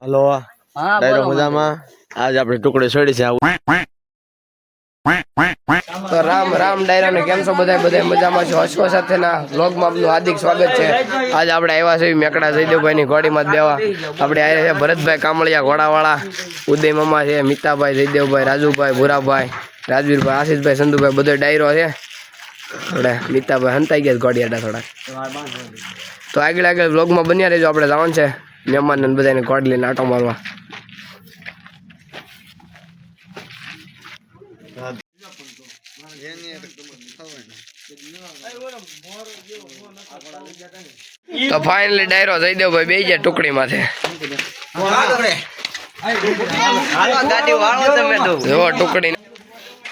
Hello ડાયરો મજામાં આજ આપણે ટુકડે છોડી છે તો રામ રામ ડાયરા ને કેમ છો બધા બધા મજામાં છો હસવો સાથેના વ્લોગમાં આપનું હાર્દિક સ્વાગત છે આજ આપણે આવ્યા છીએ મેકડા જયદેવભાઈ ની ઘોડીમાં દેવા આપણે આવ્યા છે ભરતભાઈ કામળિયા ઘોડાવાળા ઉદય મામા છે મિતાભાઈ જયદેવભાઈ રાજુભાઈ ભૂરાભાઈ રાજવીરભાઈ આશીષભાઈ સંધુભાઈ બધો ડાયરો છે આપણે મિતાભાઈ હંતાઈ ગયા ગોડિયાડા થોડા તો આગળ આગળ વ્લોગમાં બન્યા રહેજો આપણે જવાનું છે મહેમાન બધાને ગોડ લઈને આટો મારવા. તો ફાઇનલી ડાયરો જયદેવભાઈ બે જાય ટુકડી માથે જો ટુકડી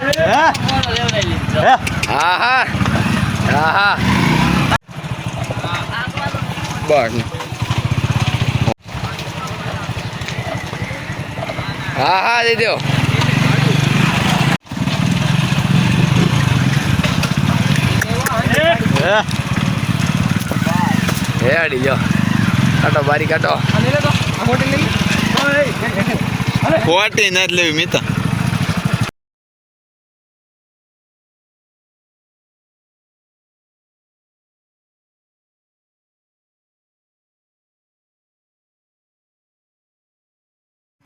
હા હા બસ હા હા દઈ દો હે અડી જો કાટો બારી કાટો ખોટી નથી લેવી મિતા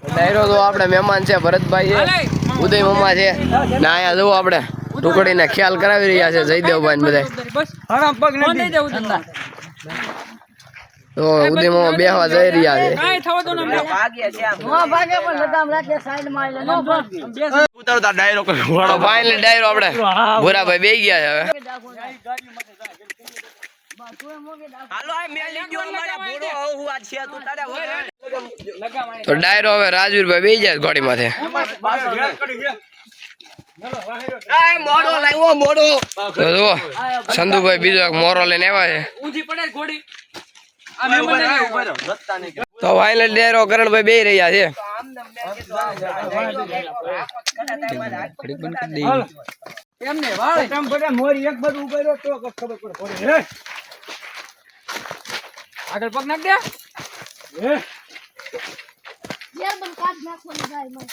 ડાયરો તો આપણે મહેમાન છે ભરતભાઈ છે ઉદય મામા છે. ના અહીંયા જવું આપણે ટુકડીને ખ્યાલ કરાવી રહ્યા છે જયદેવભાઈ ને બધા તો ઉદય મામા બેહવા જઈ રહ્યા છે. ડાયરો આપણે ભૂરાભાઈ બે ગયા છે હવે તો ડાયરો હવે રાજવીરભાઈ બે જાય ઘોડી માથે સંધુભાઈ બીજો મોરો લઈને આવ્યા છે. તો ફાઇનલ ડાયરો કરણભાઈ બે રહ્યા છે. યાર પણ કાઢ નાખવાનું ગાયમાં.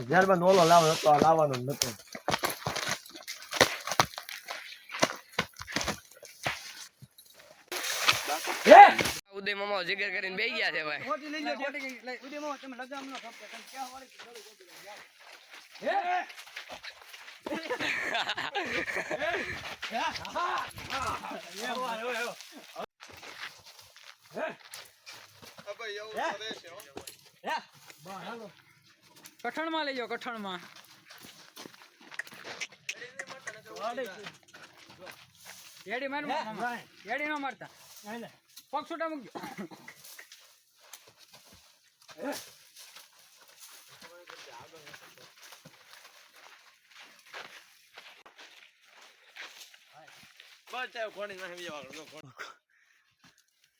ત્યારબાદ ઓલો લાવો તો લાવવાનો જ નતો. ઉદય મામા જીગર કરીને બે ગયા છે ભાઈ. કઠણ માં લઈ જાઓ કઠણમાં રેડી માર રેડી ન મારતા. પગ છૂટા મૂકજો.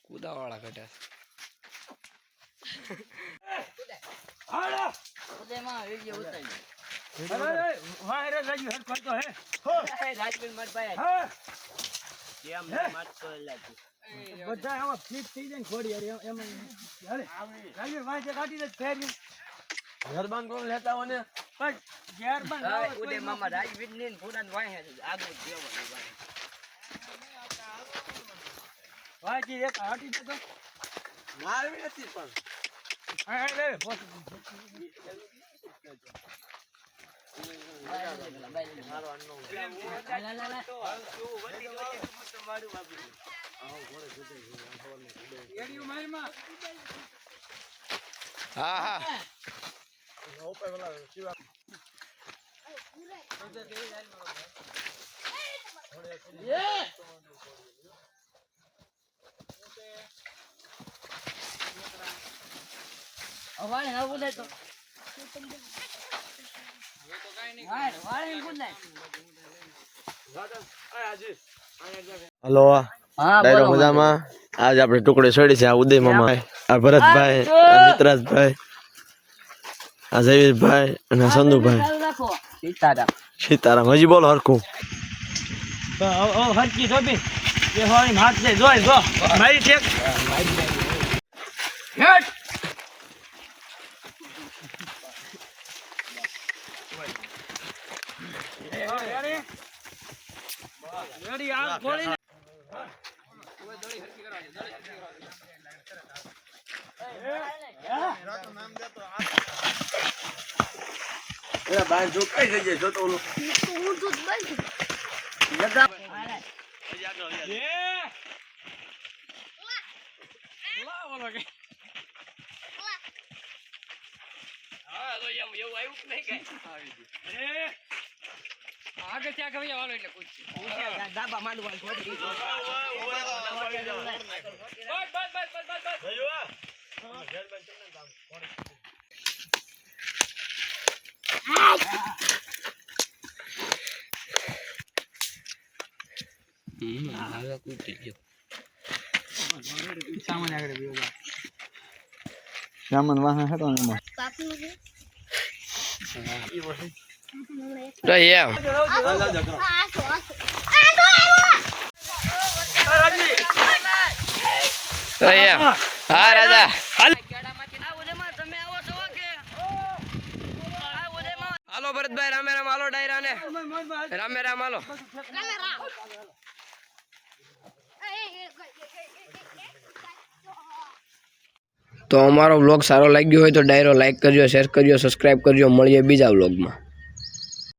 કુદાવાળા કટ્યા ઉદયમાં વીડિયો ઉતારી. રાજવીર મારા પાસે. ગરબાન કોણ લેતા હોય ને? મામા રાજવીર ને પૂરા ને વાહે છે. આગળ જ જવાનું વાહે. મારવી નથી પણ. લા, હા હા હા તો. વાળે હા બોલાય હલો હા ડાયરો મજામાં? આજ આપણે ટુકડે છોડી છે આ ઉદય મામા આ ભરતભાઈ મિત્રાજભાઈ આ જયવીશભાઈ અને આ સંધુભાઈ સીતારામ. સીતારામ હજી બોલો હરખું. હરકી જોબી. એ હોય હાથ જોઈ જો. મારી ઠેક. આગળ ત્યાં કવિયા વાળો એટલે પૂછ ડાબા માંડવા છોડી બસ બસ બસ બસ બસ સામાન્ય આગળ બીજો જા. સામાન વાહન હતો ને તો એમ તો એમ. હા રાજા. હાલો. ભરતભાઈ રામે રામ હાલો ડાયરા ને રામે રામ હાલો. તો અમારો વ્લોગ સારો લાગ્યો હોય તો ડાયરો લાઈક કરજો શેર કરજો સબસ્ક્રાઈબ કરજો. મળીએ બીજા વ્લોગમાં